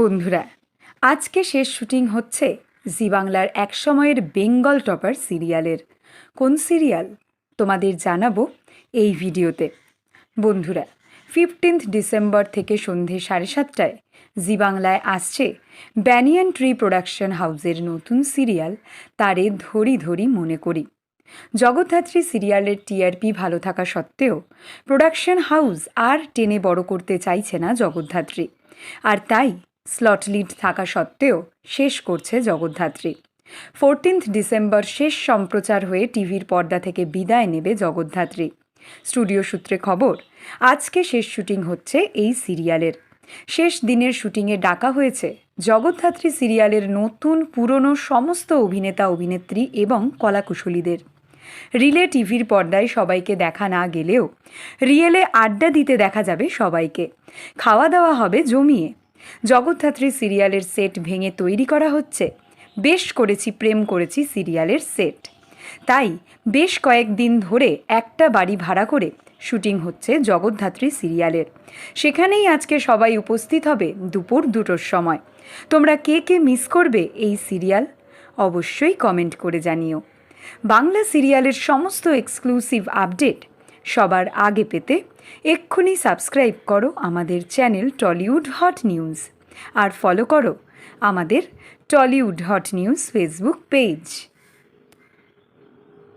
বন্ধুরা, আজকে শেষ শুটিং হচ্ছে জি বাংলার এক সময়ের বেঙ্গল টপার সিরিয়ালের। কোন সিরিয়াল? তোমাদের জানাব এই ভিডিওতে। বন্ধুরা ফিফটিন্থ ডিসেম্বর থেকে সন্ধে সাড়ে সাতটায় জি বাংলায় আসছে ব্যানিয়ান ট্রি প্রোডাকশন হাউসের নতুন সিরিয়াল, তারে ধরি ধরি মনে করি। জগদ্ধাত্রী সিরিয়ালের টিআরপি ভালো থাকা সত্ত্বেও প্রোডাকশন হাউস আর টেনে বড় করতে চাইছে না জগদ্ধাত্রী। আর তাই স্লট লিড থাকা সত্ত্বেও শেষ করছে জগদ্ধাত্রী। ফোরটিন্থ ডিসেম্বর শেষ সম্প্রচার হয়ে টিভির পর্দা থেকে বিদায় নেবে জগদ্ধাত্রী। স্টুডিও সূত্রে খবর, আজকে শেষ শুটিং হচ্ছে এই সিরিয়ালের। শেষ দিনের শুটিংয়ে ডাকা হয়েছে জগদ্ধাত্রী সিরিয়ালের নতুন, পুরনো সমস্ত অভিনেতা, অভিনেত্রী এবং কলাকুশলীদের। রিলে টিভির পর্দায় সবাইকে দেখা না গেলেও রিয়েলে আড্ডা দিতে দেখা যাবে সবাইকে। খাওয়া দাওয়া হবে জমিয়ে। জগদ্ধাত্রী সিরিয়ালের সেট ভেঙে তৈরি করা হচ্ছে। বেশ করেছি, প্রেম করেছি সিরিয়ালের সেট। তাই বেশ কয়েকদিন ধরে একটা বাড়ি ভাড়া করে শুটিং হচ্ছে জগদ্ধাত্রী সিরিয়ালের। সেখানেই আজকে সবাই উপস্থিত হবে দুপুর দুটোর সময়। তোমরা কে কে মিস করবে এই সিরিয়াল? অবশ্যই কমেন্ট করে জানিও। বাংলা সিরিয়ালের সমস্ত এক্সক্লুসিভ আপডেট সবার আগে পেতে এক্ষুনি সাবস্ক্রাইব করো আমাদের চ্যানেল টলিউড হট নিউজ। আর ফলো করো আমাদের Tollywood hot news Facebook page